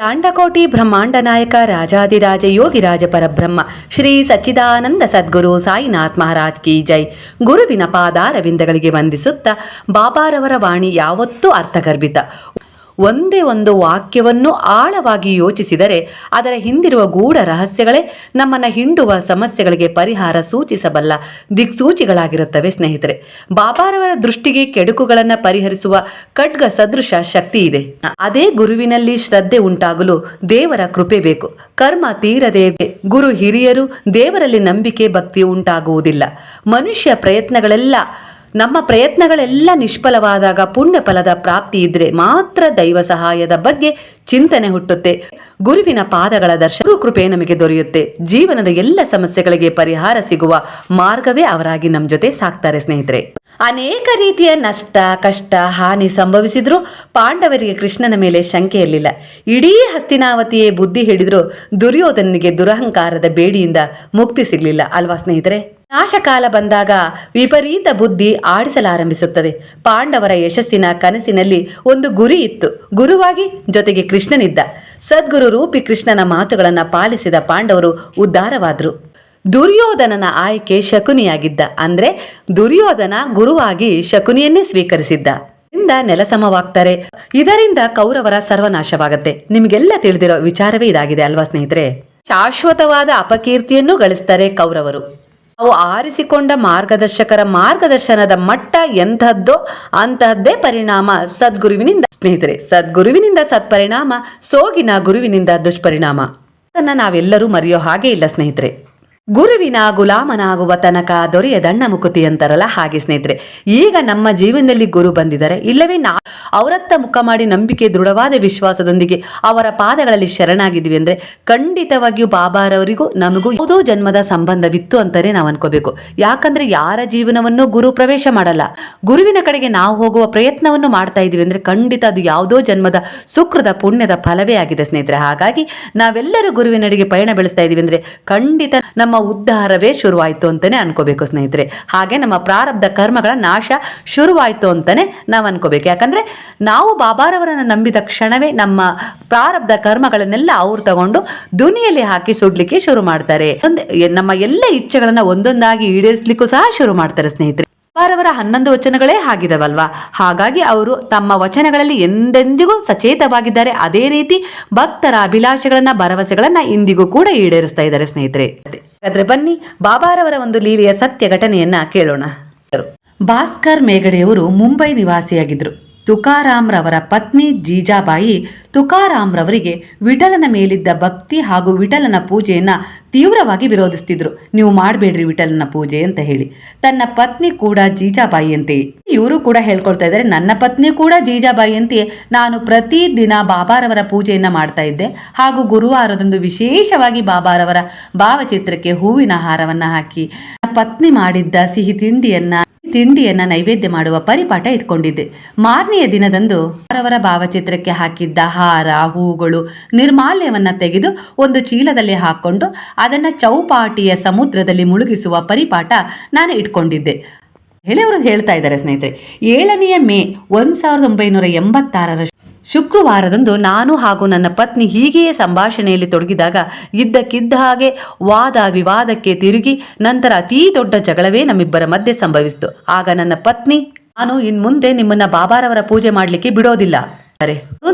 ಚಾಂಡಕೋಟಿ ಬ್ರಹ್ಮಾಂಡ ನಾಯಕ ರಾಜಾದಿರಾಜ ಯೋಗಿರಾಜ ಪರಬ್ರಹ್ಮ, ಶ್ರೀ ಸಚ್ಚಿದಾನಂದ ಸದ್ಗುರು ಸಾಯಿನಾಥ್ ಮಹಾರಾಜ್ ಕಿ ಜೈ. ಗುರುವಿನ ಪಾದಾರವಿಂದಗಳಿಗೆ ವಂದಿಸುತ್ತಾ ಬಾಬಾರವರ ವಾಣಿ ಯಾವತ್ತೂ ಅರ್ಥಗರ್ಭಿತ. ಒಂದೇ ಒಂದು ವಾಕ್ಯವನ್ನು ಆಳವಾಗಿ ಯೋಚಿಸಿದರೆ ಅದರ ಹಿಂದಿರುವ ಗೂಢ ರಹಸ್ಯಗಳೇ ನಮ್ಮನ್ನು ಹಿಂಡುವ ಸಮಸ್ಯೆಗಳಿಗೆ ಪರಿಹಾರ ಸೂಚಿಸಬಲ್ಲ ದಿಕ್ಸೂಚಿಗಳಾಗಿರುತ್ತವೆ ಸ್ನೇಹಿತರೆ. ಬಾಬಾರವರ ದೃಷ್ಟಿಗೆ ಕೆಡುಕುಗಳನ್ನು ಪರಿಹರಿಸುವ ಖಡ್ಗ ಸದೃಶ ಶಕ್ತಿ ಇದೆ. ಅದೇ ಗುರುವಿನಲ್ಲಿ ಶ್ರದ್ಧೆ ಉಂಟಾಗಲು ದೇವರ ಕೃಪೆ ಬೇಕು. ಕರ್ಮ ತೀರದೆ ಗುರು ಹಿರಿಯರು ದೇವರಲ್ಲಿ ನಂಬಿಕೆ ಭಕ್ತಿ ಉಂಟಾಗುವುದಿಲ್ಲ. ಮನುಷ್ಯ ಪ್ರಯತ್ನಗಳೆಲ್ಲ ನಮ್ಮ ಪ್ರಯತ್ನಗಳೆಲ್ಲ ನಿಷ್ಫಲವಾದಾಗ ಪುಣ್ಯ ಫಲದ ಪ್ರಾಪ್ತಿ ಇದ್ರೆ ಮಾತ್ರ ದೈವ ಸಹಾಯದ ಬಗ್ಗೆ ಚಿಂತನೆ ಹುಟ್ಟುತ್ತೆ. ಗುರುವಿನ ಪಾದಗಳ ದರ್ಶನ ಕೃಪೆ ನಮಗೆ ದೊರೆಯುತ್ತೆ. ಜೀವನದ ಎಲ್ಲ ಸಮಸ್ಯೆಗಳಿಗೆ ಪರಿಹಾರ ಸಿಗುವ ಮಾರ್ಗವೇ ಅವರಾಗಿ ನಮ್ಮ ಜೊತೆ ಸಾಕ್ತಾರೆ ಸ್ನೇಹಿತರೆ. ಅನೇಕ ರೀತಿಯ ನಷ್ಟ, ಕಷ್ಟ, ಹಾನಿ ಸಂಭವಿಸಿದ್ರೂ ಪಾಂಡವರಿಗೆ ಕೃಷ್ಣನ ಮೇಲೆ ಶಂಕೆ ಇರಲಿಲ್ಲ. ಇಡೀ ಹಸ್ತಿನಾವತಿಯೇ ಬುದ್ಧಿ ಹಿಡಿದ್ರು ದುರ್ಯೋಧನನಿಗೆ ದುರಹಂಕಾರದ ಬೇಡಿಯಿಂದ ಮುಕ್ತಿ ಸಿಗಲಿಲ್ಲ. ಅಲ್ವಾ ಸ್ನೇಹಿತರೆ? ನಾಶಕಾಲ ಬಂದಾಗ ವಿಪರೀತ ಬುದ್ಧಿ ಆಡಿಸಲಾರಂಭಿಸುತ್ತದೆ. ಪಾಂಡವರ ಯಶಸ್ಸಿನ ಕನಸಿನಲ್ಲಿ ಒಂದು ಗುರಿ ಇತ್ತು. ಗುರುವಾಗಿ ಜೊತೆಗೆ ಕೃಷ್ಣನಿದ್ದ. ಸದ್ಗುರು ರೂಪಿ ಕೃಷ್ಣನ ಮಾತುಗಳನ್ನು ಪಾಲಿಸಿದ ಪಾಂಡವರು ಉದ್ಧಾರವಾದರು. ದುರ್ಯೋಧನನ ಆಯ್ಕೆ ಶಕುನಿಯಾಗಿದ್ದ. ಅಂದ್ರೆ ದುರ್ಯೋಧನ ಗುರುವಾಗಿ ಶಕುನಿಯನ್ನೇ ಸ್ವೀಕರಿಸಿದ್ದ. ಇಂದ ನೆಲಸಮವಾಗ್ತಾರೆ ಇದರಿಂದ ಕೌರವರ ಸರ್ವನಾಶವಾಗತ್ತೆ. ನಿಮಗೆಲ್ಲ ತಿಳಿದಿರೋ ವಿಚಾರವೇ ಇದಾಗಿದೆ ಅಲ್ವಾ ಸ್ನೇಹಿತರೆ? ಶಾಶ್ವತವಾದ ಅಪಕೀರ್ತಿಯನ್ನು ಗಳಿಸ್ತಾರೆ ಕೌರವರು. ಅವು ಆರಿಸಿಕೊಂಡ ಮಾರ್ಗದರ್ಶಕರ ಮಾರ್ಗದರ್ಶನದ ಮಟ್ಟ ಎಂತಹದ್ದೋ ಅಂತಹದ್ದೇ ಪರಿಣಾಮ ಸದ್ಗುರುವಿನಿಂದ. ಸ್ನೇಹಿತರೆ, ಸದ್ಗುರುವಿನಿಂದ ಸತ್ಪರಿಣಾಮ, ಸೋಗಿನ ಗುರುವಿನಿಂದ ದುಷ್ಪರಿಣಾಮ. ಅದನ್ನ ನಾವೆಲ್ಲರೂ ಮರೆಯೋ ಹಾಗೆ ಇಲ್ಲ ಸ್ನೇಹಿತರೆ. ಗುರುವಿನ ಗುಲಾಮನಾಗುವ ತನಕ ದೊರೆಯ ದಣ್ಣ ಮುಕುತಿ ಅಂತಾರಲ್ಲ ಹಾಗೆ ಸ್ನೇಹಿತರೆ, ಈಗ ನಮ್ಮ ಜೀವನದಲ್ಲಿ ಗುರು ಬಂದಿದ್ದಾರೆ. ಇಲ್ಲವೇ ನಾ ಅವರತ್ತ ಮುಖ ಮಾಡಿ ನಂಬಿಕೆ, ದೃಢವಾದ ವಿಶ್ವಾಸದೊಂದಿಗೆ ಅವರ ಪಾದಗಳಲ್ಲಿ ಶರಣಾಗಿದ್ವಿ ಅಂದ್ರೆ ಖಂಡಿತವಾಗಿಯೂ ಬಾಬಾರವರಿಗೂ ನಮಗೂ ಯಾವುದೋ ಜನ್ಮದ ಸಂಬಂಧವಿತ್ತು ಅಂತಾನೆ ನಾವು ಅನ್ಕೋಬೇಕು. ಯಾಕಂದ್ರೆ ಯಾರ ಜೀವನವನ್ನು ಗುರು ಪ್ರವೇಶ ಮಾಡಲ್ಲ. ಗುರುವಿನ ಕಡೆಗೆ ನಾವು ಹೋಗುವ ಪ್ರಯತ್ನವನ್ನು ಮಾಡ್ತಾ ಇದೀವಿ ಅಂದ್ರೆ ಖಂಡಿತ ಅದು ಯಾವುದೋ ಜನ್ಮದ ಸುಕೃತ ಪುಣ್ಯದ ಫಲವೇ ಆಗಿದೆ ಸ್ನೇಹಿತರೆ. ಹಾಗಾಗಿ ನಾವೆಲ್ಲರೂ ಗುರುವಿನಡೆಗೆ ಪಯಣ ಬೆಳೆಸ್ತಾ ಇದೀವಿ ಅಂದ್ರೆ ಖಂಡಿತ ನಮ್ಮ ಉದ್ಧಾರವೇ ಶುರುವಾಯಿತು ಅಂತಾನೆ ಅನ್ಕೋಬೇಕು ಸ್ನೇಹಿತರೆ. ಹಾಗೆ ನಮ್ಮ ಪ್ರಾರಬ್ಧ ಕರ್ಮಗಳ ನಾಶ ಶುರುವಾಯಿತು ಅಂತಾನೆ ನಾವು ಅನ್ಕೋಬೇಕು. ಯಾಕಂದ್ರೆ ನಾವು ಬಾಬಾರವರನ್ನ ನಂಬಿದ ಕ್ಷಣವೇ ನಮ್ಮ ಪ್ರಾರಬ್ಧ ಕರ್ಮಗಳನ್ನೆಲ್ಲ ಅವ್ರು ತಗೊಂಡು ದುನಿಯಲ್ಲಿ ಹಾಕಿ ಸುಡ್ಲಿಕ್ಕೆ ಶುರು ಮಾಡ್ತಾರೆ. ನಮ್ಮ ಎಲ್ಲ ಇಚ್ಛೆಗಳನ್ನ ಒಂದೊಂದಾಗಿ ಈಡೇರಿಸಲಿಕ್ಕೂ ಸಹ ಶುರು ಮಾಡ್ತಾರೆ ಸ್ನೇಹಿತರೆ. ಬಾಬಾರವರ ಹನ್ನೊಂದು ವಚನಗಳೇ ಆಗಿದವಲ್ವಾ ಹಾಗಾಗಿ ಅವರು ತಮ್ಮ ವಚನಗಳಲ್ಲಿ ಎಂದೆಂದಿಗೂ ಸಚೇತವಾಗಿದ್ದಾರೆ. ಅದೇ ರೀತಿ ಭಕ್ತರ ಅಭಿಲಾಷೆಗಳನ್ನ, ಭರವಸೆಗಳನ್ನ ಇಂದಿಗೂ ಕೂಡ ಈಡೇರಿಸ್ತಾ ಇದ್ದಾರೆ ಸ್ನೇಹಿತರೆ. ಹಾಗಾದ್ರೆ ಬನ್ನಿ ಬಾಬಾರವರ ಒಂದು ಲೀಲೆಯ ಸತ್ಯ ಘಟನೆಯನ್ನ ಕೇಳೋಣ. ಭಾಸ್ಕರ್ ಮೇಗಡೆಯವರು ಮುಂಬೈ ನಿವಾಸಿಯಾಗಿದ್ದರು ತುಕಾರಾಮ್ರವರ ಪತ್ನಿ ಜೀಜಾಬಾಯಿ ತುಕಾರಾಮ್ರವರಿಗೆ ವಿಠಲನ ಮೇಲಿದ್ದ ಭಕ್ತಿ ಹಾಗೂ ವಿಠಲನ ಪೂಜೆಯನ್ನ ತೀವ್ರವಾಗಿ ವಿರೋಧಿಸ್ತಿದ್ರು. ನೀವು ಮಾಡಬೇಡ್ರಿ ವಿಠಲನ ಪೂಜೆ ಅಂತ ಹೇಳಿ. ತನ್ನ ಪತ್ನಿ ಕೂಡ ಜೀಜಾಬಾಯಿ ಅಂತೆಯೇ ಇವರು ಕೂಡ ಹೇಳ್ಕೊಳ್ತಾ ಇದ್ದಾರೆ, ನನ್ನ ಪತ್ನಿ ಕೂಡ ಜೀಜಾಬಾಯಿ ಅಂತೆಯೇ ನಾನು ಪ್ರತಿದಿನ ಬಾಬಾರವರ ಪೂಜೆಯನ್ನ ಮಾಡ್ತಾ ಇದ್ದೆ. ಹಾಗೂ ಗುರುವಾರದಂದು ವಿಶೇಷವಾಗಿ ಬಾಬಾರವರ ಭಾವಚಿತ್ರಕ್ಕೆ ಹೂವಿನ ಹಾರವನ್ನು ಹಾಕಿ ಪತ್ನಿ ಮಾಡಿದ್ದ ಸಿಹಿ ತಿಂಡಿಯನ್ನ ತಿಂಡಿಯನ್ನ ನೈವೇದ್ಯ ಮಾಡುವ ಪರಿಪಾಠ ಇಟ್ಕೊಂಡಿದ್ದೆ. ಮಾರನೆಯ ದಿನದಂದು ಅವರವರ ಭಾವಚಿತ್ರಕ್ಕೆ ಹಾಕಿದ್ದ ಹಾರ, ಹೂಗಳು ನಿರ್ಮಾಲ್ಯವನ್ನ ತೆಗೆದು ಒಂದು ಚೀಲದಲ್ಲಿ ಹಾಕೊಂಡು ಅದನ್ನ ಚೌಪಾಟಿಯ ಸಮುದ್ರದಲ್ಲಿ ಮುಳುಗಿಸುವ ಪರಿಪಾಠ ನಾನು ಇಟ್ಕೊಂಡಿದ್ದೆ. ಹೇಳಿ ಅವರು ಹೇಳ್ತಾ ಇದ್ದಾರೆ ಸ್ನೇಹಿತರೆ, ಏಳನೆಯ ಮೇ ಒಂದ್ ಸಾವಿರದ ಒಂಬೈನೂರ ಎಂಬತ್ತಾರರ ಶುಕ್ರವಾರದಂದು ನಾನು ಹಾಗೂ ನನ್ನ ಪತ್ನಿ ಹೀಗೆಯೇ ಸಂಭಾಷಣೆಯಲ್ಲಿ ತೊಡಗಿದಾಗ ಇದ್ದಕ್ಕಿದ್ದ ಹಾಗೆ ವಾದ ವಿವಾದಕ್ಕೆ ತಿರುಗಿ ನಂತರ ಅತೀ ದೊಡ್ಡ ಜಗಳವೇ ನಮ್ಮಿಬ್ಬರ ಮಧ್ಯೆ ಸಂಭವಿಸಿತು. ಆಗ ನನ್ನ ಪತ್ನಿ, ನಾನು ಇನ್ಮುಂದೆ ನಿಮ್ಮನ್ನ ಬಾಬಾರವರ ಪೂಜೆ ಮಾಡಲಿಕ್ಕೆ ಬಿಡೋದಿಲ್ಲ.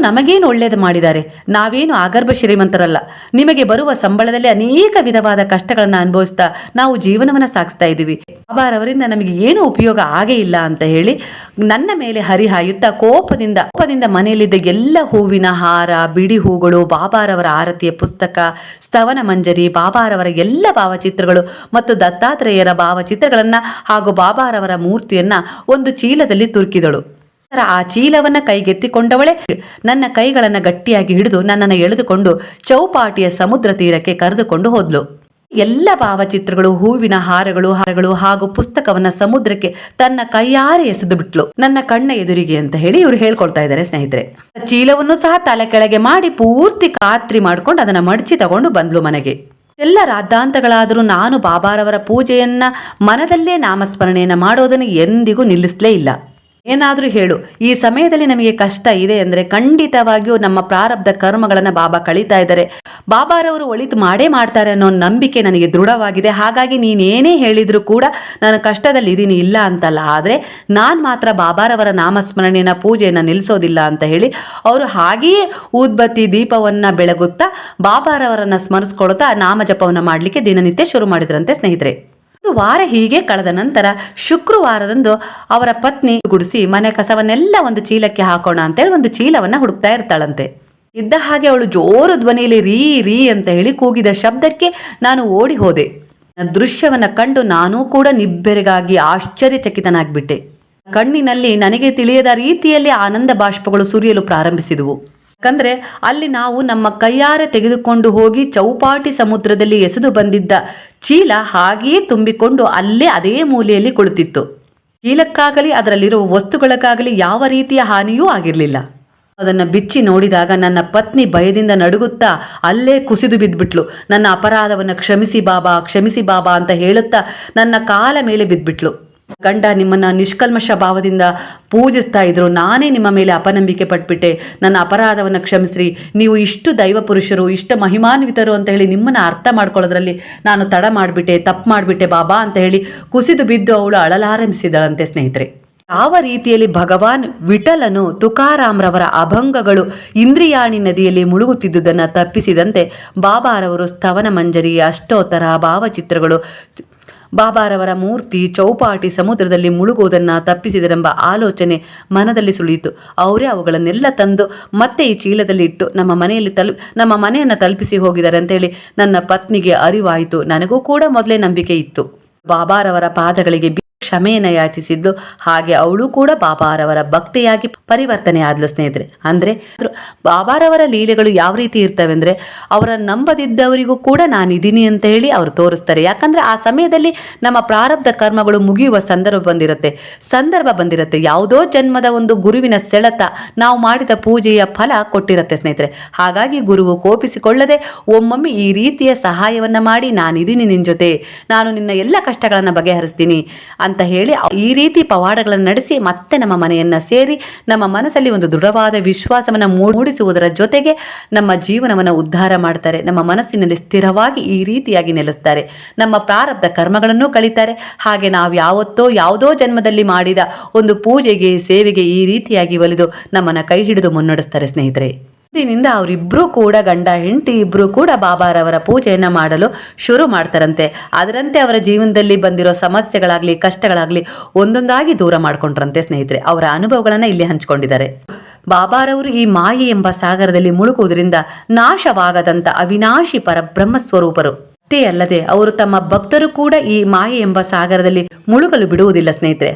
ನಮಗೇನು ಒಳ್ಳೇದು ಮಾಡಿದ್ದಾರೆ? ನಾವೇನು ಆಗರ್ಭ ಶ್ರೀಮಂತರಲ್ಲ. ನಿಮಗೆ ಬರುವ ಸಂಬಳದಲ್ಲಿ ಅನೇಕ ವಿಧವಾದ ಕಷ್ಟಗಳನ್ನು ಅನುಭವಿಸ್ತಾ ನಾವು ಜೀವನವನ್ನ ಸಾಗಿಸ್ತಾ ಇದ್ದೀವಿ. ಬಾಬಾರವರಿಂದ ನಮಗೆ ಏನು ಉಪಯೋಗ ಆಗೇ ಇಲ್ಲ ಅಂತ ಹೇಳಿ ನನ್ನ ಮೇಲೆ ಹರಿಹಾಯುತ್ತಾ ಕೋಪದಿಂದ ಕೋಪದಿಂದ ಮನೆಯಲ್ಲಿದ್ದ ಎಲ್ಲ ಹೂವಿನ ಹಾರ ಬಿಡಿ ಹೂಗಳು ಬಾಬಾರವರ ಆರತಿಯ ಪುಸ್ತಕ, ಸ್ತವನ ಮಂಜರಿ ಬಾಬಾರವರ ಎಲ್ಲ ಭಾವಚಿತ್ರಗಳು ಮತ್ತು ದತ್ತಾತ್ರೇಯರ ಭಾವಚಿತ್ರಗಳನ್ನು ಹಾಗೂ ಬಾಬಾರವರ ಮೂರ್ತಿಯನ್ನ ಒಂದು ಚೀಲದಲ್ಲಿ ತುರುಕಿದಳು. ಆ ಚೀಲವನ್ನ ಕೈಗೆತ್ತಿಕೊಂಡವಳೆ. ನನ್ನ ಕೈಗಳನ್ನ ಗಟ್ಟಿಯಾಗಿ ಹಿಡಿದು ನನ್ನನ್ನು ಎಳೆದುಕೊಂಡು ಚೌಪಾಟಿಯ ಸಮುದ್ರ ತೀರಕ್ಕೆ ಕರೆದುಕೊಂಡು ಹೋದ್ಲು. ಎಲ್ಲ ಭಾವಚಿತ್ರಗಳು, ಹೂವಿನ ಹಾರಗಳು ಹಾರಗಳು ಹಾಗೂ ಪುಸ್ತಕವನ್ನ ಸಮುದ್ರಕ್ಕೆ ತನ್ನ ಕೈಯಾರೆ ಎಸೆದು ಬಿಟ್ಲು. ನನ್ನ ಕಣ್ಣ ಎದುರಿಗೆ ಅಂತ ಹೇಳಿ ಇವ್ರು ಹೇಳ್ಕೊಳ್ತಾ ಇದ್ದಾರೆ ಸ್ನೇಹಿತರೆ. ಚೀಲವನ್ನು ಸಹ ತಲೆ ಕೆಳಗೆ ಮಾಡಿ ಪೂರ್ತಿ ಖಾತ್ರಿ ಮಾಡ್ಕೊಂಡು ಅದನ್ನ ಮಡಚಿ ತಗೊಂಡು ಬಂದ್ಲು ಮನೆಗೆ. ಎಲ್ಲ ರಾದ್ದಾಂತಗಳಾದರೂ ನಾನು ಬಾಬಾರವರ ಪೂಜೆಯನ್ನ ಮನದಲ್ಲೇ ನಾಮಸ್ಮರಣೆಯನ್ನ ಮಾಡೋದನ್ನು ಎಂದಿಗೂ ನಿಲ್ಲಿಸಲೇ ಇಲ್ಲ. ಏನಾದರೂ ಹೇಳು. ಈ ಸಮಯದಲ್ಲಿ ನಮಗೆ ಕಷ್ಟ ಇದೆ ಅಂದರೆ ಖಂಡಿತವಾಗಿಯೂ ನಮ್ಮ ಪ್ರಾರಬ್ಧ ಕರ್ಮಗಳನ್ನು ಬಾಬಾ ಕಳೀತಾ ಇದ್ದಾರೆ. ಬಾಬಾರವರು ಒಳಿತು ಮಾಡೇ ಮಾಡ್ತಾರೆ ಅನ್ನೋ ನಂಬಿಕೆ ನನಗೆ ದೃಢವಾಗಿದೆ. ಹಾಗಾಗಿ ನೀನೇನೇ ಹೇಳಿದರೂ ಕೂಡ ನಾನು ಕಷ್ಟದಲ್ಲಿ ಇದ್ದೀನಿ, ಇಲ್ಲ ಅಂತಲ್ಲ. ಆದರೆ ನಾನು ಮಾತ್ರ ಬಾಬಾರವರ ನಾಮಸ್ಮರಣೆಯನ್ನು, ಪೂಜೆಯನ್ನು ನಿಲ್ಲಿಸೋದಿಲ್ಲ ಅಂತ ಹೇಳಿ ಅವರು ಹಾಗೆಯೇ ಊದ್ಬತ್ತಿ ದೀಪವನ್ನು ಬೆಳಗುತ್ತಾ ಬಾಬಾರವರನ್ನು ಸ್ಮರಿಸ್ಕೊಳ್ತಾ ನಾಮ ಜಪವನ್ನು ಮಾಡಲಿಕ್ಕೆ ದಿನನಿತ್ಯ ಶುರು ಮಾಡಿದ್ರಂತೆ ಸ್ನೇಹಿತರೆ. ವಾರ ಹೀಗೆ ಕಳೆದ ನಂತರ ಶುಕ್ರವಾರದಂದು ಅವರ ಪತ್ನಿ ಗುಡಿಸಿ ಮನೆ ಕಸವನ್ನೆಲ್ಲ ಒಂದು ಚೀಲಕ್ಕೆ ಹಾಕೋಣ ಅಂತೇಳಿ ಒಂದು ಚೀಲವನ್ನ ಹುಡುಕ್ತಾ ಇರ್ತಾಳಂತೆ. ಇದ್ದ ಹಾಗೆ ಅವಳು ಜೋರು ಧ್ವನಿಯಲ್ಲಿ ರೀ ರೀ ಅಂತ ಹೇಳಿ ಕೂಗಿದ ಶಬ್ದಕ್ಕೆ ನಾನು ಓಡಿ ಹೋದೆ. ದೃಶ್ಯವನ್ನ ಕಂಡು ನಾನೂ ಕೂಡ ನಿಬ್ಬೆರಗಾಗಿ ಆಶ್ಚರ್ಯಚಕಿತನಾಗ್ಬಿಟ್ಟೆ. ಕಣ್ಣಿನಲ್ಲಿ ನನಗೆ ತಿಳಿಯದ ರೀತಿಯಲ್ಲಿ ಆನಂದ ಬಾಷ್ಪಗಳು ಸುರಿಯಲು ಪ್ರಾರಂಭಿಸಿದವು. ಯಾಕಂದ್ರೆ ಅಲ್ಲಿ ನಾವು ನಮ್ಮ ಕೈಯಾರೆ ತೆಗೆದುಕೊಂಡು ಹೋಗಿ ಚೌಪಾಟಿ ಸಮುದ್ರದಲ್ಲಿ ಎಸೆದು ಬಂದಿದ್ದ ಚೀಲ ಹಾಗೆಯೇ ತುಂಬಿಕೊಂಡು ಅಲ್ಲೇ ಅದೇ ಮೂಲೆಯಲ್ಲಿ ಕುಳಿತಿತ್ತು. ಚೀಲಕ್ಕಾಗಲಿ ಅದರಲ್ಲಿರುವ ವಸ್ತುಗಳಕ್ಕಾಗಲಿ ಯಾವ ರೀತಿಯ ಹಾನಿಯೂ ಆಗಿರಲಿಲ್ಲ. ಅದನ್ನು ಬಿಚ್ಚಿ ನೋಡಿದಾಗ ನನ್ನ ಪತ್ನಿ ಭಯದಿಂದ ನಡುಗುತ್ತಾ ಅಲ್ಲೇ ಕುಸಿದು ಬಿದ್ದುಬಿಟ್ಲು ನನ್ನ ಅಪರಾಧವನ್ನು ಕ್ಷಮಿಸಿ ಬಾಬಾ ಕ್ಷಮಿಸಿ ಬಾಬಾ ಅಂತ ಹೇಳುತ್ತಾ ನನ್ನ ಕಾಲ ಮೇಲೆ ಬಿದ್ಬಿಟ್ಲು. ಗಂಡ ನಿಮ್ಮನ್ನ ನಿಷ್ಕಲ್ಮಶ ಭಾವದಿಂದ ಪೂಜಿಸ್ತಾ ಇದ್ರು. ನಾನೇ ನಿಮ್ಮ ಮೇಲೆ ಅಪನಂಬಿಕೆ ಪಟ್ಬಿಟ್ಟೆ. ನನ್ನ ಅಪರಾಧವನ್ನು ಕ್ಷಮಿಸ್ರಿ. ನೀವು ಇಷ್ಟು ದೈವ ಪುರುಷರು, ಇಷ್ಟು ಮಹಿಮಾನ್ವಿತರು ಅಂತ ಹೇಳಿ ನಿಮ್ಮನ್ನ ಅರ್ಥ ಮಾಡ್ಕೊಳ್ಳೋದ್ರಲ್ಲಿ ನಾನು ತಡ ಮಾಡಿಬಿಟ್ಟೆ, ತಪ್ಪು ಮಾಡಿಬಿಟ್ಟೆ ಬಾಬಾ ಅಂತ ಹೇಳಿ ಕುಸಿದು ಬಿದ್ದು ಅವಳು ಅಳಲಾರಂಭಿಸಿದಳಂತೆ ಸ್ನೇಹಿತರೆ. ಯಾವ ರೀತಿಯಲ್ಲಿ ಭಗವಾನ್ ವಿಠಲನು ತುಕಾರಾಮ್ರವರ ಅಭಂಗಗಳು ಇಂದ್ರಿಯಾಣಿ ನದಿಯಲ್ಲಿ ಮುಳುಗುತ್ತಿದ್ದುದನ್ನು ತಪ್ಪಿಸಿದಂತೆ ಬಾಬಾರವರು ಸ್ತವನ ಮಂಜರಿ, ಅಷ್ಟೋತ್ತರ ಭಾವಚಿತ್ರಗಳು ಬಾಬಾರವರ ಮೂರ್ತಿ ಚೌಪಾಟಿ ಸಮುದ್ರದಲ್ಲಿ ಮುಳುಗುವುದನ್ನು ತಪ್ಪಿಸಿದರೆಂಬ ಆಲೋಚನೆ ಮನದಲ್ಲಿ ಸುಳಿಯಿತು. ಅವರೇ ಅವುಗಳನ್ನೆಲ್ಲ ತಂದು ಮತ್ತೆ ಈ ಚೀಲದಲ್ಲಿ ಇಟ್ಟು ನಮ್ಮ ಮನೆಯಲ್ಲಿ ತಲು, ನಮ್ಮ ಮನೆಯನ್ನು ತಲುಪಿಸಿ ಹೋಗಿದ್ದಾರೆ ಅಂತೇಳಿ ನನ್ನ ಪತ್ನಿಗೆ ಅರಿವಾಯಿತು. ನನಗೂ ಕೂಡ ಮೊದಲೇ ನಂಬಿಕೆ ಇತ್ತು. ಬಾಬಾರವರ ಪಾದಗಳಿಗೆ ಕ್ಷಮೆಯನ್ನು ಯಾಚಿಸಿದ್ಲು ಹಾಗೆ ಅವಳು ಕೂಡ ಬಾಬಾರವರ ಭಕ್ತಿಯಾಗಿ ಪರಿವರ್ತನೆ ಆದ್ಲು ಸ್ನೇಹಿತರೆ. ಅಂದ್ರೆ ಬಾಬಾರವರ ಲೀಲೆಗಳು ಯಾವ ರೀತಿ ಇರ್ತವೆ ಅಂದ್ರೆ ಅವರ ನಂಬದಿದ್ದವರಿಗೂ ಕೂಡ ನಾನಿದ್ದೀನಿ ಅಂತ ಹೇಳಿ ಅವರು ತೋರಿಸ್ತಾರೆ. ಯಾಕಂದ್ರೆ ಆ ಸಮಯದಲ್ಲಿ ನಮ್ಮ ಪ್ರಾರಬ್ಧ ಕರ್ಮಗಳು ಮುಗಿಯುವ ಸಂದರ್ಭ ಬಂದಿರುತ್ತೆ. ಸಂದರ್ಭ ಬಂದಿರುತ್ತೆ. ಯಾವುದೋ ಜನ್ಮದ ಒಂದು ಗುರುವಿನ ಸೆಳೆತ ನಾವು ಮಾಡಿದ ಪೂಜೆಯ ಫಲ ಕೊಟ್ಟಿರುತ್ತೆ ಸ್ನೇಹಿತರೆ. ಹಾಗಾಗಿ ಗುರುವು ಕೋಪಿಸಿಕೊಳ್ಳದೆ ಒಮ್ಮೊಮ್ಮೆ ಈ ರೀತಿಯ ಸಹಾಯವನ್ನ ಮಾಡಿ ನಾನಿದ್ದೀನಿ ನಿನ್ನ ಜೊತೆ. ನಾನು ನಿನ್ನ ಎಲ್ಲ ಕಷ್ಟಗಳನ್ನು ಬಗೆಹರಿಸ್ತೀನಿ. ಅಂತ ಹೇಳಿ ಈ ರೀತಿ ಪವಾಡಗಳನ್ನು ನಡೆಸಿ ಮತ್ತೆ ನಮ್ಮ ಮನೆಯನ್ನ ಸೇರಿ ನಮ್ಮ ಮನಸ್ಸಲ್ಲಿ ಒಂದು ದೃಢವಾದ ವಿಶ್ವಾಸವನ್ನು ಮೂಡಿಸುವುದರ ಜೊತೆಗೆ ನಮ್ಮ ಜೀವನವನ್ನು ಉದ್ಧಾರ ಮಾಡ್ತಾರೆ. ನಮ್ಮ ಮನಸ್ಸಿನಲ್ಲಿ ಸ್ಥಿರವಾಗಿ ಈ ರೀತಿಯಾಗಿ ನೆಲೆಸ್ತಾರೆ. ನಮ್ಮ ಪ್ರಾರಬ್ಧ ಕರ್ಮಗಳನ್ನು ಕಳೀತಾರೆ. ಹಾಗೆ ನಾವು ಯಾವತ್ತೋ ಯಾವುದೋ ಜನ್ಮದಲ್ಲಿ ಮಾಡಿದ ಒಂದು ಪೂಜೆಗೆ, ಸೇವೆಗೆ ಈ ರೀತಿಯಾಗಿ ಒಲಿದು ನಮ್ಮನ್ನು ಕೈ ಹಿಡಿದು ಮುನ್ನಡೆಸ್ತಾರೆ ಸ್ನೇಹಿತರೆ. ಇಂದಿನಿಂದ ಅವರಿಬ್ಬರೂ ಕೂಡ ಗಂಡ, ಹೆಂಡತಿ ಇಬ್ಬರೂ ಕೂಡ ಬಾಬಾರವರ ಪೂಜೆಯನ್ನು ಮಾಡಲು ಶುರು ಮಾಡ್ತಾರಂತೆ. ಅದರಂತೆ ಅವರ ಜೀವನದಲ್ಲಿ ಬಂದಿರೋ ಸಮಸ್ಯೆಗಳಾಗ್ಲಿ, ಕಷ್ಟಗಳಾಗ್ಲಿ ಒಂದೊಂದಾಗಿ ದೂರ ಮಾಡ್ಕೊಂಡ್ರಂತೆ ಸ್ನೇಹಿತರೆ. ಅವರ ಅನುಭವಗಳನ್ನು ಇಲ್ಲಿ ಹಂಚಿಕೊಂಡಿದ್ದಾರೆ. ಬಾಬಾರವರು ಈ ಮಾಯಿ ಎಂಬ ಸಾಗರದಲ್ಲಿ ಮುಳುಗುವುದರಿಂದ ನಾಶವಾಗದಂತ ಅವಿನಾಶಿ ಪರಬ್ರಹ್ಮ ಸ್ವರೂಪರು. ಅಷ್ಟೇ ಅಲ್ಲದೆ ಅವರು ತಮ್ಮ ಭಕ್ತರು ಕೂಡ ಈ ಮಾಯೆ ಎಂಬ ಸಾಗರದಲ್ಲಿ ಮುಳುಗಲು ಬಿಡುವುದಿಲ್ಲ ಸ್ನೇಹಿತರೆ.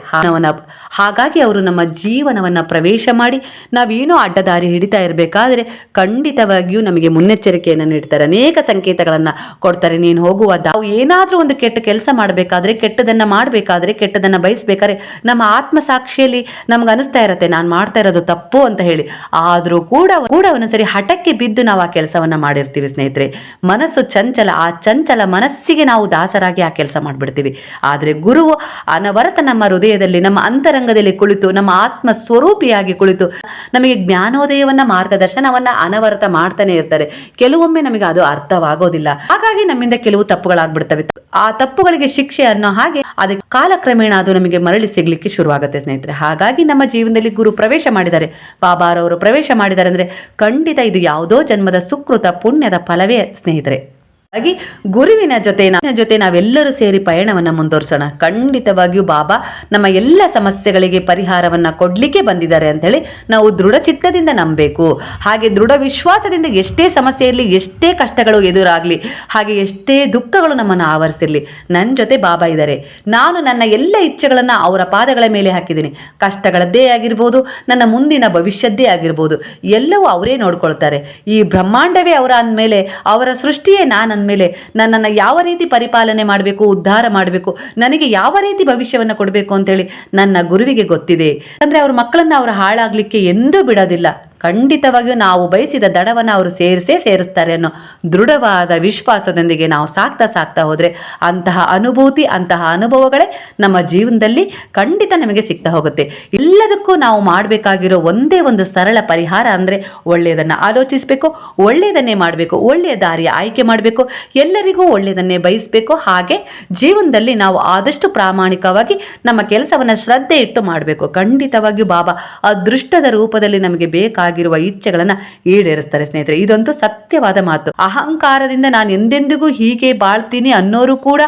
ಹಾಗಾಗಿ ಅವರು ನಮ್ಮ ಜೀವನವನ್ನ ಪ್ರವೇಶ ಮಾಡಿ ನಾವೇನೋ ಅಡ್ಡದಾರಿ ಹಿಡಿತಾ ಇರಬೇಕಾದ್ರೆ ಖಂಡಿತವಾಗಿಯೂ ನಮಗೆ ಮುನ್ನೆಚ್ಚರಿಕೆಯನ್ನು ನೀಡ್ತಾರೆ. ಅನೇಕ ಸಂಕೇತಗಳನ್ನ ಕೊಡ್ತಾರೆ. ನೀನು ಹೋಗುವ ನಾವು ಏನಾದರೂ ಒಂದು ಕೆಟ್ಟ ಕೆಲಸ ಮಾಡಬೇಕಾದ್ರೆ, ಕೆಟ್ಟದನ್ನು ಮಾಡಬೇಕಾದ್ರೆ, ಕೆಟ್ಟದನ್ನ ಬಯಸಬೇಕಾದ್ರೆ ನಮ್ಮ ಆತ್ಮಸಾಕ್ಷಿಯಲ್ಲಿ ನಮ್ಗೆ ಅನಿಸ್ತಾ ಇರತ್ತೆ, ನಾನು ಮಾಡ್ತಾ ಇರೋದು ತಪ್ಪು ಅಂತ ಹೇಳಿ. ಆದರೂ ಕೂಡ ಕೂಡ ಒಂದೊಂದ್ಸರಿ ಹಠಕ್ಕೆ ಬಿದ್ದು ನಾವು ಆ ಕೆಲಸವನ್ನ ಮಾಡಿರ್ತೀವಿ ಸ್ನೇಹಿತರೆ. ಮನಸ್ಸು ಚಂಚಲ, ಆ ಚಂಚಲ ಮನಸ್ಸಿಗೆ ನಾವು ದಾಸರಾಗಿ ಆ ಕೆಲಸ ಮಾಡಿಬಿಡ್ತೀವಿ. ಆದರೆ ಗುರು ಅನವರತ ನಮ್ಮ ಹೃದಯದಲ್ಲಿ, ನಮ್ಮ ಅಂತರಂಗದಲ್ಲಿ ಕುಳಿತು, ನಮ್ಮ ಆತ್ಮ ಸ್ವರೂಪಿಯಾಗಿ ಕುಳಿತು, ನಮಗೆ ಜ್ಞಾನೋದಯವನ್ನ, ಮಾರ್ಗದರ್ಶನವನ್ನ ಅನವರತ ಮಾಡ್ತಾನೆ ಇರ್ತಾರೆ. ಕೆಲವೊಮ್ಮೆ ನಮಗೆ ಅದು ಅರ್ಥವಾಗೋದಿಲ್ಲ. ಹಾಗಾಗಿ ನಮ್ಮಿಂದ ಕೆಲವು ತಪ್ಪುಗಳಾಗ್ಬಿಡ್ತವೆ. ಆ ತಪ್ಪುಗಳಿಗೆ ಶಿಕ್ಷೆ ಅನ್ನೋ ಹಾಗೆ ಅದಕ್ಕೆ ಕಾಲಕ್ರಮೇಣ ಅದು ನಮಗೆ ಮರಳಿ ಸಿಗ್ಲಿಕ್ಕೆ ಶುರುವಾಗುತ್ತೆ ಸ್ನೇಹಿತರೆ. ಹಾಗಾಗಿ ನಮ್ಮ ಜೀವನದಲ್ಲಿ ಗುರು ಪ್ರವೇಶ ಮಾಡಿದ್ದಾರೆ. ಬಾಬಾರವರು ಪ್ರವೇಶ ಮಾಡಿದ್ದಾರೆ ಅಂದ್ರೆ ಖಂಡಿತ ಇದು ಯಾವುದೋ ಜನ್ಮದ ಸುಕೃತ ಪುಣ್ಯದ ಫಲವೇ ಸ್ನೇಹಿತರೆ. ಹಾಗಾಗಿ ಗುರುವಿನ ಜೊತೆ ಜೊತೆ ನಾವೆಲ್ಲರೂ ಸೇರಿ ಪಯಣವನ್ನ ಮುಂದುವರ್ಸೋಣ. ಖಂಡಿತವಾಗಿಯೂ ಬಾಬಾ, ನಮ್ಮ ಎಲ್ಲ ಸಮಸ್ಯೆಗಳಿಗೆ ಪರಿಹಾರವನ್ನ ಕೊಡ್ಲಿಕ್ಕೆ ಬಂದಿದ್ದಾರೆ ಅಂತ ಹೇಳಿ ನಾವು ದೃಢ ಚಿತ್ತದಿಂದ ನಂಬಬೇಕು. ಹಾಗೆ ದೃಢ ವಿಶ್ವಾಸದಿಂದ ಎಷ್ಟೇ ಸಮಸ್ಯೆ ಇರಲಿ, ಎಷ್ಟೇ ಕಷ್ಟಗಳು ಎದುರಾಗ್ಲಿ, ಹಾಗೆ ಎಷ್ಟೇ ದುಃಖಗಳು ನಮ್ಮನ್ನು ಆವರಿಸಿರ್ಲಿ ನನ್ನ ಜೊತೆ ಬಾಬಾ ಇದ್ದಾರೆ ನಾನು ನನ್ನ ಎಲ್ಲ ಇಚ್ಛೆಗಳನ್ನ ಅವರ ಪಾದಗಳ ಮೇಲೆ ಹಾಕಿದ್ದೀನಿ. ಕಷ್ಟಗಳದ್ದೇ ಆಗಿರ್ಬೋದು, ನನ್ನ ಮುಂದಿನ ಭವಿಷ್ಯದ್ದೇ ಆಗಿರ್ಬೋದು, ಎಲ್ಲವೂ ಅವರೇ ನೋಡ್ಕೊಳ್ತಾರೆ. ಈ ಬ್ರಹ್ಮಾಂಡವೇ ಅವರ ಅಂದಮೇಲೆ ಅವರ ಸೃಷ್ಟಿಯೇ ನಾನು ಅಂದಮೇಲೆ ನನ್ನನ್ನು ಯಾವ ರೀತಿ ಪರಿಪಾಲನೆ ಮಾಡಬೇಕು, ಉದ್ಧಾರ ಮಾಡಬೇಕು, ನನಗೆ ಯಾವ ರೀತಿ ಭವಿಷ್ಯವನ್ನು ಕೊಡಬೇಕು ಅಂತೇಳಿ ನನ್ನ ಗುರುವಿಗೆ ಗೊತ್ತಿದೆ. ಅಂದರೆ ಅವ್ರ ಮಕ್ಕಳನ್ನ ಅವರು ಹಾಳಾಗಲಿಕ್ಕೆ ಎಂದೂ ಬಿಡೋದಿಲ್ಲ. ಖಂಡಿತವಾಗಿಯೂ ನಾವು ಬಯಸಿದ ದಡವನ್ನು ಅವರು ಸೇರಿಸೇ ಸೇರಿಸ್ತಾರೆ ಅನ್ನೋ ದೃಢವಾದ ವಿಶ್ವಾಸದೊಂದಿಗೆ ನಾವು ಸಾಕ್ತಾ ಸಾಕ್ತಾ ಹೋದರೆ ಅಂತಹ ಅನುಭೂತಿ, ಅಂತಹ ಅನುಭವಗಳೇ ನಮ್ಮ ಜೀವನದಲ್ಲಿ ಖಂಡಿತ ನಮಗೆ ಸಿಗ್ತಾ ಹೋಗುತ್ತೆ. ಎಲ್ಲದಕ್ಕೂ ನಾವು ಮಾಡಬೇಕಾಗಿರೋ ಒಂದೇ ಒಂದು ಸರಳ ಪರಿಹಾರ ಅಂದರೆ ಒಳ್ಳೆಯದನ್ನು ಆಲೋಚಿಸಬೇಕು, ಒಳ್ಳೆಯದನ್ನೇ ಮಾಡಬೇಕು, ಒಳ್ಳೆಯ ದಾರಿಯ ಆಯ್ಕೆ ಮಾಡಬೇಕು, ಎಲ್ಲರಿಗೂ ಒಳ್ಳೆಯದನ್ನೇ ಬಯಸಬೇಕು. ಹಾಗೆ ಜೀವನದಲ್ಲಿ ನಾವು ಆದಷ್ಟು ಪ್ರಾಮಾಣಿಕವಾಗಿ ನಮ್ಮ ಕೆಲಸವನ್ನು ಶ್ರದ್ಧೆ ಇಟ್ಟು ಮಾಡಬೇಕು. ಖಂಡಿತವಾಗಿಯೂ ಬಾಬಾ, ಅದೃಷ್ಟದ ರೂಪದಲ್ಲಿ ನಮಗೆ ಬೇಕಾಗಿರುವ ಇಚ್ಛೆಗಳನ್ನು ಈಡೇರಿಸ್ತಾರೆ ಸ್ನೇಹಿತರೆ. ಇದಂತೂ ಸತ್ಯವಾದ ಮಾತು. ಅಹಂಕಾರದಿಂದ ನಾನು ಎಂದೆಂದಿಗೂ ಹೀಗೆ ಬಾಳ್ತೀನಿ ಅನ್ನೋರು ಕೂಡ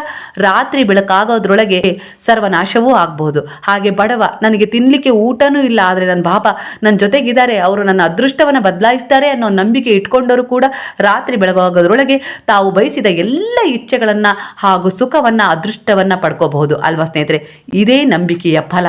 ರಾತ್ರಿ ಬೆಳಕಾಗೋದ್ರೊಳಗೆ ಸರ್ವನಾಶವೂ ಆಗಬಹುದು ಹಾಗೆ ಬಡವ ನನಗೆ ತಿನ್ಲಿಕ್ಕೆ ಊಟನೂ ಇಲ್ಲ, ಆದರೆ ನನ್ನ ಬಾಬಾ ನನ್ನ ಜೊತೆಗಿದ್ದಾರೆ. ಅವರು ನನ್ನ ಅದೃಷ್ಟವನ್ನು ಬದಲಾಯಿಸ್ತಾರೆ ಅನ್ನೋ ನಂಬಿಕೆ ಇಟ್ಕೊಂಡವರು ಕೂಡ ರಾತ್ರಿ ಬೆಳಗಾಗೋದ್ರೊಳಗೆ ತಾವು ಬಯಸಿದ ಎಲ್ಲ ಇಚ್ಛೆಗಳನ್ನು ಹಾಗೂ ಸುಖವನ್ನು, ಅದೃಷ್ಟವನ್ನು ಪಡ್ಕೋಬಹುದು. ಅಲ್ವಾ ಸ್ನೇಹಿತರೆ? ಇದೇ ನಂಬಿಕೆಯ ಫಲ.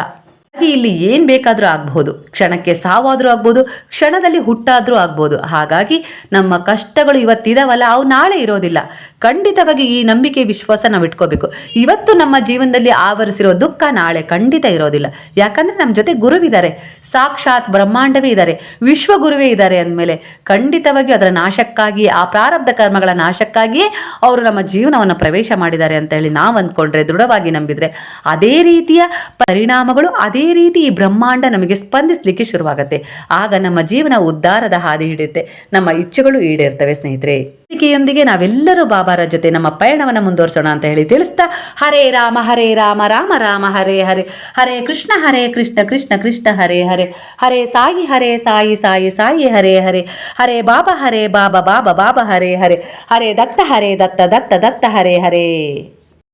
ಇಲ್ಲಿ ಏನು ಬೇಕಾದರೂ ಆಗ್ಬಹುದು ಕ್ಷಣಕ್ಕೆ ಸಾವಾದರೂ ಆಗ್ಬಹುದು ಕ್ಷಣದಲ್ಲಿ ಹುಟ್ಟಾದರೂ ಆಗ್ಬಹುದು ಹಾಗಾಗಿ ನಮ್ಮ ಕಷ್ಟಗಳು ಇವತ್ತಿದಾವಲ್ಲ, ಅವು ನಾಳೆ ಇರೋದಿಲ್ಲ. ಖಂಡಿತವಾಗಿ ಈ ನಂಬಿಕೆ ವಿಶ್ವಾಸ ನಾವು ಇಟ್ಕೋಬೇಕು. ಇವತ್ತು ನಮ್ಮ ಜೀವನದಲ್ಲಿ ಆವರಿಸಿರೋ ದುಃಖ ನಾಳೆ ಖಂಡಿತ ಇರೋದಿಲ್ಲ. ಯಾಕಂದ್ರೆ ನಮ್ಮ ಜೊತೆ ಗುರುವಿದ್ದಾರೆ ಸಾಕ್ಷಾತ್ ಬ್ರಹ್ಮಾಂಡವೇ ಇದ್ದಾರೆ ವಿಶ್ವಗುರುವೇ ಇದ್ದಾರೆ ಅಂದಮೇಲೆ ಖಂಡಿತವಾಗಿ ಅದರ ನಾಶಕ್ಕಾಗಿ, ಆ ಪ್ರಾರಬ್ಧ ಕರ್ಮಗಳ ನಾಶಕ್ಕಾಗಿಯೇ ಅವರು ನಮ್ಮ ಜೀವನವನ್ನು ಪ್ರವೇಶ ಮಾಡಿದ್ದಾರೆ ಅಂತ ಹೇಳಿ ನಾವು ಅಂದ್ಕೊಂಡ್ರೆ, ದೃಢವಾಗಿ ನಂಬಿದ್ರೆ ಅದೇ ರೀತಿಯ ಪರಿಣಾಮಗಳು, ಅದೇ ರೀತಿ ಈ ಬ್ರಹ್ಮಾಂಡ ನಮಗೆ ಸ್ಪಂದಿಸಲಿಕ್ಕೆ ಶುರುವಾಗುತ್ತೆ. ಆಗ ನಮ್ಮ ಜೀವನ ಉದ್ಧಾರದ ಹಾದಿ ಹಿಡಿಯುತ್ತೆ. ನಮ್ಮ ಇಚ್ಛೆಗಳು ಈಡೇರ್ತವೆ ಸ್ನೇಹಿತರೆ. ನಂಬಿಕೆಯೊಂದಿಗೆ ನಾವೆಲ್ಲರೂ ಬಾಬಾರ ಜೊತೆ ನಮ್ಮ ಪಯಣವನ್ನು ಮುಂದುವರಿಸೋಣ ಅಂತ ಹೇಳಿ ತಿಳಿಸ್ತಾ, ಹರೇ ರಾಮ ಹರೇ ರಾಮ ರಾಮ ರಾಮ, ಹರೇ ಹರೇ ಹರೇ ಕೃಷ್ಣ ಹರೇ ಕೃಷ್ಣ ಕೃಷ್ಣ ಕೃಷ್ಣ, ಹರೇ ಹರೇ ಹರೇ ಸಾಯಿ ಹರೇ ಸಾಯಿ ಸಾಯಿ ಸಾಯಿ, ಹರೇ ಹರೇ ಹರೇ ಬಾಬಾ ಹರೇ ಬಾಬಾ ಬಾಬಾ ಬಾಬಾ, ಹರೇ ಹರೇ ಹರೇ ದತ್ತ ಹರೇ ದತ್ತ ದತ್ತ ದತ್ತ, ಹರೇ ಹರೇ.